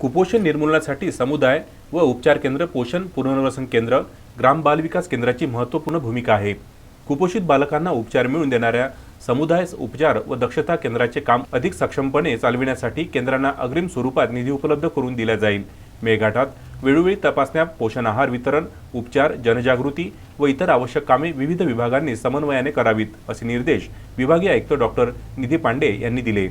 कुपोषण निर्मूलनासाठी समुदाय व उपचार केंद्र पोषण पुनर्वसन केंद्र ग्राम बालविकास केंद्राची महत्त्वपूर्ण भूमिका आहे. कुपोषित बालकांना उपचार मिळवून देणाऱ्या समुदाय उपचार व दक्षता केंद्राचे काम अधिक सक्षमपणे चालविण्यासाठी केंद्रांना अग्रिम स्वरूपात निधी उपलब्ध करून दिला जाईल. मेळघाटात वेळोवेळी तपासण्या पोषण आहार वितरण उपचार जनजागृती व इतर आवश्यक कामे विविध विभागांनी समन्वयाने करावीत असे निर्देश विभागीय आयुक्त डॉक्टर निधी पांडे यांनी दिले.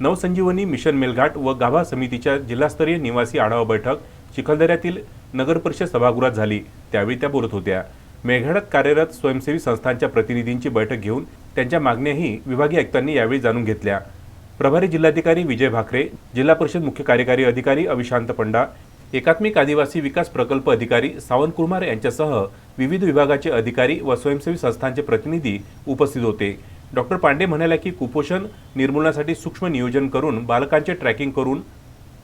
नवसंजीवनी मिशन मेलघाट व गाभा समितीच्या जिल्हास्तरीय निवासी आढावा बैठक चिखलदऱ्यातील नगरपरिषद सभागृहात झाली. त्यावेळी त्या बोलत होत्या. मेघाडात कार्यरत स्वयंसेवी संस्थांच्या प्रतिनिधींची बैठक घेऊन त्यांच्या मागण्याही विभागीय आयुक्तांनी यावेळी जाणून घेतल्या. प्रभारी जिल्हाधिकारी विजय भाकरे जिल्हा परिषद मुख्य कार्यकारी अधिकारी अविशांत पंडा एकात्मिक आदिवासी विकास प्रकल्प अधिकारी सावंत कुमार यांच्यासह विविध विभागाचे अधिकारी व स्वयंसेवी संस्थांचे प्रतिनिधी उपस्थित होते. डॉक्टर पांडे म्हणाल्या की कुपोषण निर्मूलनासाठी सूक्ष्म नियोजन करून बालकांचे ट्रॅकिंग करून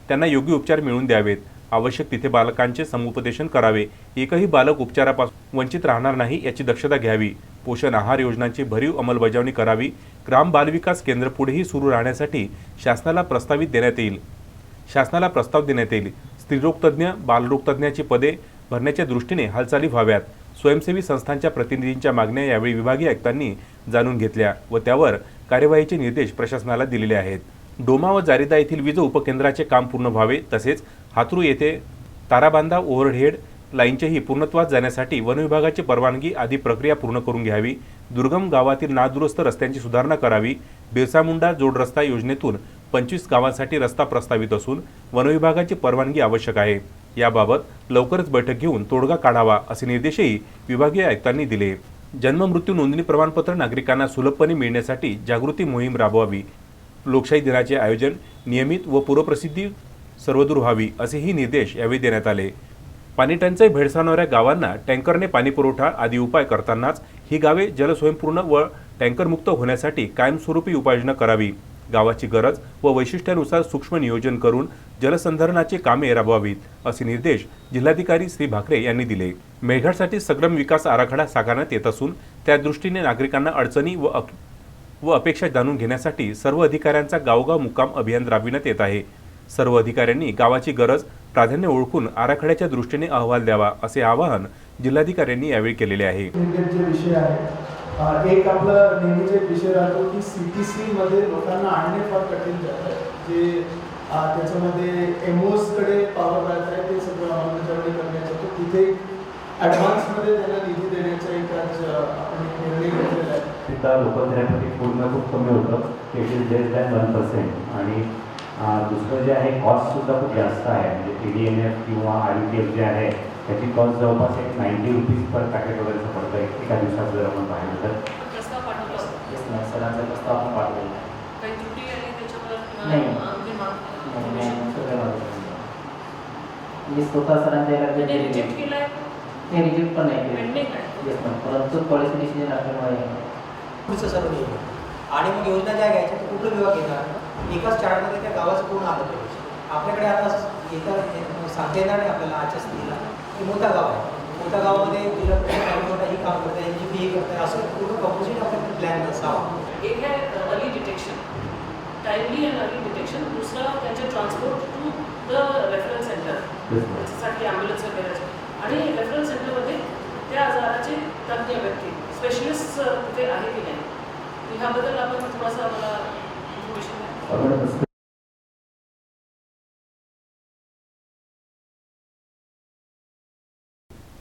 त्यांना योग्य उपचार मिळवून द्यावेत. आवश्यक तिथे बालकांचे समुपदेशन करावे. एकही बालक उपचारापासून वंचित राहणार नाही याची दक्षता घ्यावी. पोषण आहार योजनांची भरीव अंमलबजावणी करावी. ग्राम बालविकास केंद्र पुढेही सुरू राहण्यासाठी शासनाला प्रस्तावित देण्यात येईल. शासनाला प्रस्ताव देण्यात येईल. स्त्रीरोगतज्ञ बालरोगतज्ञाची पदे भरण्याच्या दृष्टीने हालचाली व्हाव्यात. स्वयंसेवी संस्थांच्या प्रतिनिधींच्या मागण्या यावेळी विभागीय आयुक्तांनी जाणून घेतल्या व त्यावर कार्यवाहीचे निर्देश प्रशासनाला दिलेले आहेत. डोमा व जारिदा येथील वीज उपकेंद्राचे काम पूर्ण व्हावे तसेच हातरू येथे ताराबांधा ओव्हरहेड लाईनचेही पूर्णत्वात जाण्यासाठी वनविभागाची परवानगी आदी प्रक्रिया पूर्ण करून घ्यावी. दुर्गम गावातील नादुरुस्त रस्त्यांची सुधारणा करावी. बिरसामुंडा जोड रस्ता योजनेतून पंचवीस गावांसाठी रस्ता प्रस्तावित असून वनविभागाची परवानगी आवश्यक आहे. याबाबत लवकरच बैठक घेऊन तोडगा काढावा असे निर्देशही विभागीय आयुक्तांनी दिले. जन्म मृत्यू नोंदणी प्रमाणपत्र नागरिकांना सुलभपणे मिळण्यासाठी जागृती मोहीम राबवावी. लोकशाही दिनाचे आयोजन नियमित व पूर्वप्रसिद्धी सर्वदूर व्हावी असेही निर्देश यावेळी देण्यात आले. पाणी टंचाई भेडसावणाऱ्या गावांना टँकरने पाणीपुरवठा आदी उपाय करतानाच ही गावे जलस्वयंपूर्ण व टँकरमुक्त होण्यासाठी कायमस्वरूपी उपाययोजना करावी. गावाची गरज व वैशिष्ट्यानुसार सूक्ष्म नियोजन करून जलसंधारणाची कामे राबवावीत असे निर्देश जिल्हाधिकारी श्री भाकरे यांनी दिले. मेळघाटसाठी सग्रम विकास आराखडा साकारण्यात येत असून त्या दृष्टीने नागरिकांना अडचणी व अक- व अपेक्षा जाणून घेण्यासाठी सर्व अधिकाऱ्यांचा गावगाव मुक्काम अभियान राबविण्यात येत आहे. सर्व अधिकाऱ्यांनी गावाची गरज प्राधान्य ओळखून आराखड्याच्या दृष्टीने अहवाल द्यावा असे आवाहन जिल्हाधिकाऱ्यांनी यावेळी केलेले आहे. एक आपलं नेहमीचा एक विषय राहतो की सी टी सीमध्ये लोकांना आणणे फार कठीण जातं. जे त्याच्यामध्ये त्याच्यामध्ये एमओसकडे पावर राहत आहे ते सगळं अंमलबजावणी करण्याचं तर तिथे ॲडव्हान्समध्ये त्यांना निधी देण्याचा एक आज आपण एक निर्णय घेतलेला आहे. तिथं लोकथेरपी पूर्ण खूप कमी होतं. It is less than one percent आणि दुसरं जे आहे कॉस्टसुद्धा खूप जास्त आहे. म्हणजे टी डी एन एफ किंवा आय टी एफ जे आहे त्याची कॉस्ट जवळपास एक नाईन्टी रुपीज पर पॅकेट वगैरे पडतं एका दिवसात जर आपण प्रस्ताव पाठवला. येस सरांचा प्रस्ताव आपण पाठवलेला आहे. काही त्रुटी त्याच्यावर नाही. मी स्वतः सरांच्या रिजेक्ट केलाय. ते रिजेक्ट पण नाही केलं पेंडिंग आहे. येस मॅम परंतु पॉलिसी डिसिजन असल्यामुळे पुढचं सर्व नियोजन. आणि मग योजना ज्या घ्यायच्या त्या कुठलं विभाग घेणार? एकाच चार्टमध्ये त्या गावाचं पूर्ण आलं पाहिजे? आपल्याकडे आता येतात सांगता येणार नाही आपल्याला आजच्या स्थितीला. की मोठा गाव आहे. मोठ्या गावामध्ये कार्यक्रम ही काम करते एन जी पी ही करते असं पूर्ण कंपोजिट आपल्याकडे प्लॅन असावा एक आहे early detection timely and early detection दुसरं त्यांचे transport to the reference centre त्याच्यासाठी ॲम्ब्युलन्स वगैरे आणि रेफरन्स सेंटरमध्ये त्या आजाराचे तज्ज्ञ व्यक्ती स्पेशलिस्ट तिथे आहे की नाही? ह्याबद्दल आपण थोडासा मला इन्फॉर्मेशन द्या.